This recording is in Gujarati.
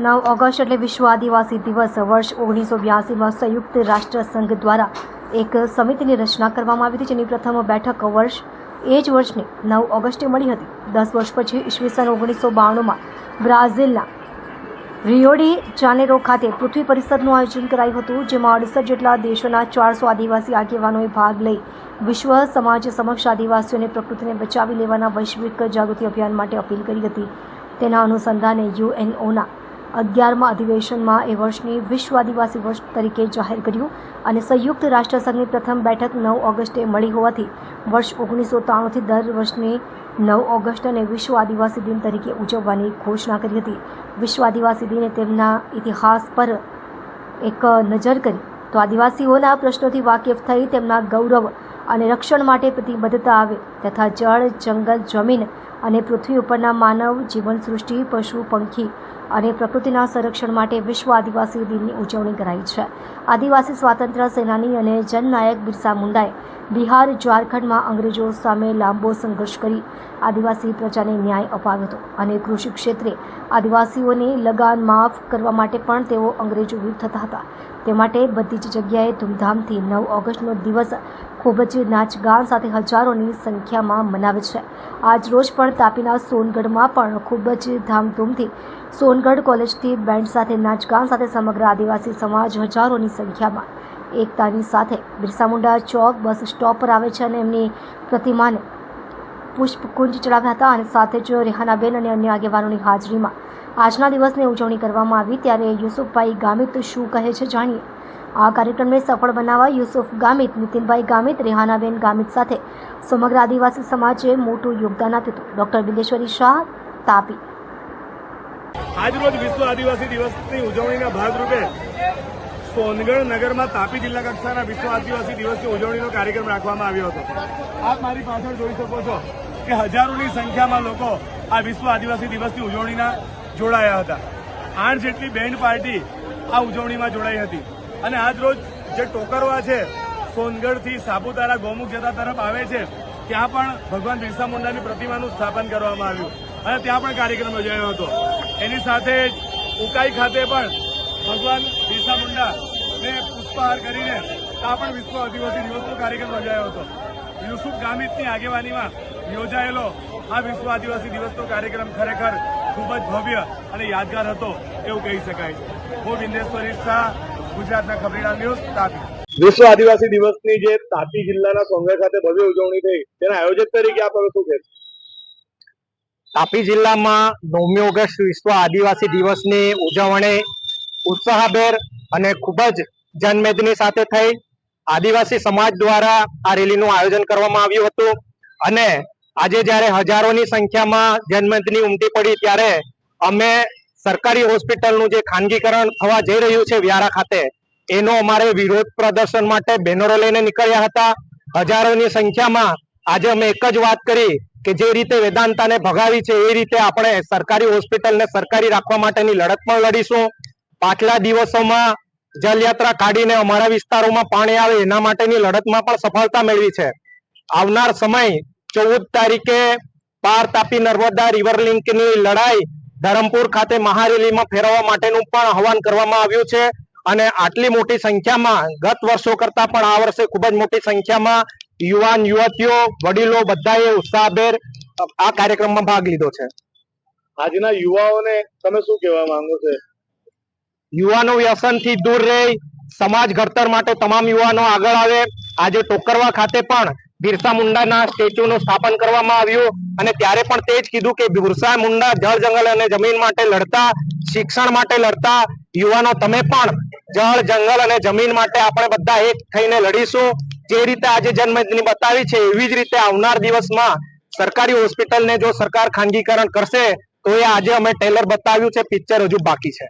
નવ ઓગસ્ટ એટલે વિશ્વ આદિવાસી દિવસ. વર્ષ ઓગણીસો બ્યાસીમાં સંયુક્ત રાષ્ટ્ર સંઘ દ્વારા એક સમિતિની રચના કરવામાં આવી હતી, જેની પ્રથમ બેઠક વર્ષ, એ જ વર્ષની નવ ઓગસ્ટે મળી હતી. દસ વર્ષ પછી ઈસવીસન ઓગણીસો બાણુંમાં બ્રાઝિલના રિયોડી જાનેરો ખાતે પૃથ્વી પરિષદનું આયોજન કરાયું હતું, જેમાં અડસઠ જેટલા દેશોના ચારસો આદિવાસી આગેવાનોએ ભાગ લઈ વિશ્વ સમાજ સમક્ષ આદિવાસીઓને પ્રકૃતિને બચાવી લેવાના વૈશ્વિક જાગૃતિ અભિયાન માટે અપીલ કરી હતી. તેના અનુસંધાને યુએનઓના અગિયારમાં અધિવેશનમાં એ વર્ષની વિશ્વ આદિવાસી વર્ષ તરીકે જાહેર કર્યું અને સંયુક્ત રાષ્ટ્રસંઘની પ્રથમ બેઠક નવ ઓગસ્ટે મળી હોવાથી વર્ષ ઓગણીસો ત્રાણુંથી દર વર્ષની નવ ઓગસ્ટ અને વિશ્વ આદિવાસી દિન તરીકે ઉજવવાની ઘોષણા કરી હતી. વિશ્વ આદિવાસી દિને તેમના ઇતિહાસ પર એક નજર કરી. તો આદિવાસીઓના પ્રશ્નોથી વાકેફ થઈ તેમના ગૌરવ અને રક્ષણ માટે પ્રતિબદ્ધતા આવે તથા જળ, જંગલ, જમીન અને પૃથ્વી ઉપરના માનવ, જીવનસૃષ્ટિ, પશુ, પંખી અને પ્રકૃતિના સંરક્ષણ માટે વિશ્વ આદિવાસી દિનની ઉજવણી કરાઈ છે. આદિવાસી સ્વાતંત્ર્ય સેનાની અને જનનાયક બિરસા મુંડાએ બિહાર ઝારખંડમાં અંગ્રેજો સામે લાંબો સંઘર્ષ કરી આદિવાસી પ્રજાને ન્યાય અપાવ્યો હતો અને કૃષિ ક્ષેત્રે આદિવાસીઓની લગાન માફ કરવા માટે પણ તેઓ અંગ્રેજો વિરુદ્ધ થતા હતા. તે માટે બધી જ જગ્યાએ ધૂમધામથી નવ ઓગસ્ટનો દિવસ ખૂબ જ નાચગાન સાથે હજારોની સંખ્યામાં મનાવે છે. આજ રોજ પણ તાપીના સોનગઢમાં પણ ખૂબ જ ધામધૂમથી સોનગઢ કોલેજથી બેન્ડ સાથે નાચગાન સાથે સમગ્ર આદિવાસી સમાજ હજારોની સંખ્યામાં એકતાની સાથે બિરસા મુંડા ચોક બસ સ્ટોપ પર આવે છે અને એમની પ્રતિમાને પુષ્પકુંજ ચડાવ્યા હતા અને સાથે જ રેહાનાબેન અને અન્ય આગેવાનોની હાજરીમાં આજના દિવસની ઉજવણી કરવામાં આવી ત્યારે યુસુફભાઈ ગામિત શું કહે છે જાણીએ. આ કાર્યક્રમને સફળ બનાવવા યુસુફ ગામિત, નીતિનભાઈ ગામિત, રેહાનાબેન ગામિત સાથે સમગ્ર આદિવાસી સમાજે મોટું યોગદાન આપ્યું હતું. ડૉક્ટર બિલેશ્વરી શાહ, તાપી. આજરોજ વિશ્વ આદિવાસી દિવસની ઉજવણીના ભાગરૂપે સોનગઢ નગરમાં તાપી જિલ્લા કક્ષાના વિશ્વ આદિવાસી દિવસની ઉજવણીનો કાર્યક્રમ રાખવામાં આવ્યો હતો. આપ મારી પાછળ જોઈ શકો છો કે હજારોની સંખ્યામાં લોકો આ વિશ્વ આદિવાસી દિવસની ઉજવણીના જોડાયા હતા. આઠ જેટલી બેન્ડ પાર્ટી આ ઉજવણીમાં જોડાઈ હતી. અને આજરોજ જે ટોકરવા છે, સોનગઢથી સાપુતારા ગૌમુખ જતા તરફ આવે છે, ત્યાં પણ ભગવાન બિરસા મુંડાની પ્રતિમાનું સ્થાપન કરવામાં આવ્યું. અને ત્યાં પણ કાર્યક્રમ યોજાયો હતો. એની સાથે ઉકાઈ ખાતે પણ ભગવાન બિરસા મુંડાને પુષ્પહાર કરીને ત્યાં પણ વિશ્વ આદિવાસી દિવસનો કાર્યક્રમ યોજાયો હતો. યુસુફ ગામિતની આગેવાનીમાં યોજાયેલો આ વિશ્વ આદિવાસી દિવસનો કાર્યક્રમ ખરેખર ખૂબ જ ભવ્ય અને યાદગાર હતો, એવું કહી શકાય છે. હું બિંદેશ્વરી શાહ ગુજરાતના ખબરીડા ન્યૂઝ તાપી. વિશ્વ આદિવાસી દિવસની જે તાપી જિલ્લાના સોંગર ખાતે ભવ્ય ઉજવણી થઈ તેના આયોજક તરીકે આપ હવે શું કહેશો? તાપી જિલ્લામાં નવમી ઓગસ્ટ વિશ્વ આદિવાસી દિવસની ઉજવણી ઉત્સાહભેર અને ખૂબ જ જનમેદની સાથે થઈ. આદિવાસી સમાજ દ્વારા આ રેલીનું આયોજન કરવામાં આવ્યું હતું અને આજે જ્યારે હજારોની સંખ્યામાં જનમેદની ઉમટી પડી ત્યારે અમે સરકારી હોસ્પિટલનું જે ખાનગીકરણ થવા જઈ રહ્યું છે વ્યારા ખાતે, એનો અમારે વિરોધ પ્રદર્શન માટે બેનરો લઈને નીકળ્યા હતા. હજારોની સંખ્યામાં આજે અમે એક જ વાત કરી કે જે રીતે વેદાંતાને ભગાવી છે, એ રીતે આપણે સરકારી હોસ્પિટલને સરકારી રાખવા માટેની લડત પણ લડીશું. પાછલા દિવસોમાં જલયાત્રા કાઢીને અમારા વિસ્તારોમાં પાણી આવે એના માટેની લડતમાં પણ સફળતા મેળવી છે. આવનાર સમય ચૌદ તારીખે પાર તાપી નર્મદા રિવર લિંકની લડાઈ ધરમપુર ખાતે મહારેલીમાં ફેરવવા માટેનું પણ આહવાન કરવામાં આવ્યું છે. અને આટલી મોટી સંખ્યામાં ગત વર્ષો કરતા પણ આ વર્ષે ખૂબ જ મોટી સંખ્યામાં યુવાન યુવતીઓ વડીલો બધાએ ઉત્સાહભેર આ કાર્યક્રમમાં ભાગ લીધો છે. આજના યુવાઓને તમે શું કહેવા માંગો છો? યુવાનો વ્યસનથી દૂર રહી સમાજ ઘડતર માટે તમામ યુવાનો આગળ આવે. આજે ટોકરવા ખાતે પણ બિરસા મુંડાના સ્ટેચ્યુનું સ્થાપન કરવામાં આવ્યું અને ત્યારે પણ તે જ કીધું કે બિરસા મુંડા જળ જંગલ અને જમીન માટે લડતા, શિક્ષણ માટે લડતા, યુવાનો તમે પણ જળ, જંગલ અને જમીન માટે આપણે બધા એક થઈને લડીશું. જે રીતે આજે જન્મદિની બતાવી છે, એવી જ રીતે આવનાર દિવસમાં સરકારી હોસ્પિટલને જો સરકાર ખાનગીકરણ કરશે, તો એ આજે અમે ટેલર બતાવ્યું છે, પિક્ચર હજુ બાકી છે.